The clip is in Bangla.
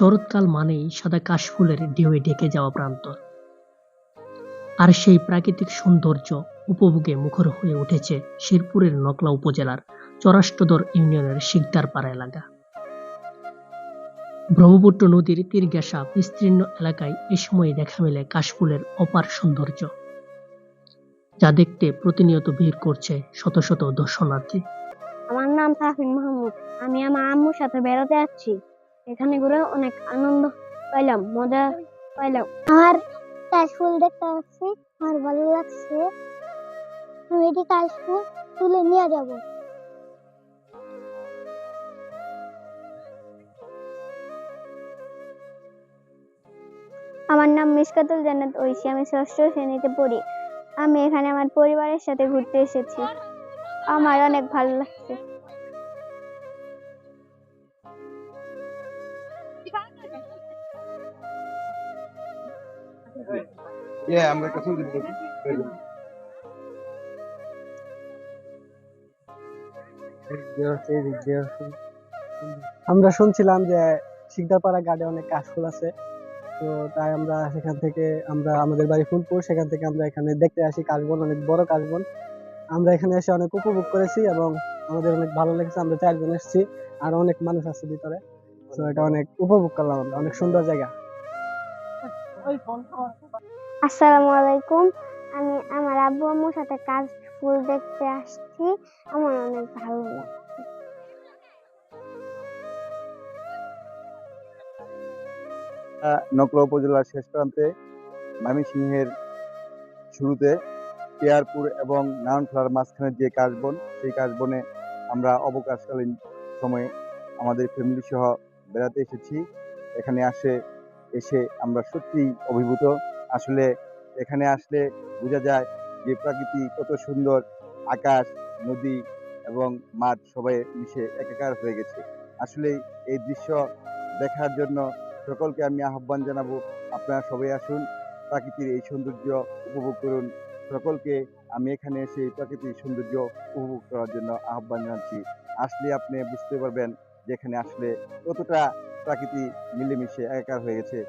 শরৎকাল মানেই সাদা কাশফুলের ঢেউয়ে ঢেকে যাওয়া প্রান্তর আর সেই প্রাকৃতিক সৌন্দর্য উপভোগে মুখর হয়ে উঠেছে শেরপুরের নকলা উপজেলার চরাষ্টদর ইউনিয়নের শিকদারপাড়া এলাকা। ব্রহ্মপুত্র নদীর তীর ঘেঁষা বিস্তীর্ণ এলাকায় এ সময় দেখা মেলে কাশফুলের অপার সৌন্দর্য, যা দেখতে প্রতিনিয়ত ভিড় করছে শত শত দর্শনার্থী। আমার নাম তাহফিন মাহমুদ। আমি আমার আম্মুর সাথে বেড়াতে যাচ্ছি এখানে ঘুরে অনেক আনন্দ পাইলাম, মজা পাইলাম। আমার কাশফুল দেখতে পাচ্ছি আমার ভালো লাগছে। আমি এটি কাশফুল তুলে নিয়ে যাব। আমার নাম মিসকাতুল জান্নাত ঐশী আমি ষষ্ঠ শ্রেণীতে পড়ি। আমি এখানে আমার পরিবারের সাথে ঘুরতে এসেছি। আমার অনেক ভালো লাগছে। Yeah, I'm. আমরা শুনছিলাম যে শিকদারপাড়া গার্ডে অনেক কাশফুল আছে। তো তাই আমরা সেখান থেকে আমরা আমাদের বাড়ি ফুলপুর সেখান থেকে আমরা এখানে দেখতে আসি কাশবন অনেক বড় কাশবন। আমরা এখানে এসে অনেক উপভোগ করেছি এবং আমাদের অনেক ভালো লেগেছে আমরা চারজন এসেছি আর অনেক মানুষ আছে ভিতরে। তো এটা অনেক উপভোগ করলাম আমরা অনেক সুন্দর জায়গা। আসসালামু আলাইকুম। আমি আমার আব্বু আম্মুর সাথে কাশ ফুল দেখতে আসছি। আমার অনেক ভালো লাগে নকলা উপজেলার শেষ প্রান্তে ময়মনসিংহের শুরুতে পেয়ারপুর এবং নারায়ণখোলার মাঝখানে যে কাশবন, সেই কাশবনে আমরা অবকাশকালীন সময়ে আমাদের ফ্যামিলি সহ বেড়াতে এসেছি। এখানে আসে এসে আমরা সত্যিই অভিভূত। আসলে এখানে আসলে বোঝা যায় যে প্রকৃতি কত সুন্দর, আকাশ, নদী এবং মাঠ সবাই মিশে একাকার হয়ে গেছে। আসলে এই দৃশ্য দেখার জন্য সকলকে আমি আহ্বান জানাব, আপনারা সবাই আসুন, প্রাকৃতির এই সৌন্দর্য উপভোগ করুন। সকলকে আমি এখানে এসে এই প্রাকৃতিক সৌন্দর্য উপভোগ করার জন্য আহ্বান জানাচ্ছি। আসলে আপনি বুঝতে পারবেন যে এখানে আসলে কতটা প্রাকৃতি মিলেমিশে একাকার হয়ে গেছে।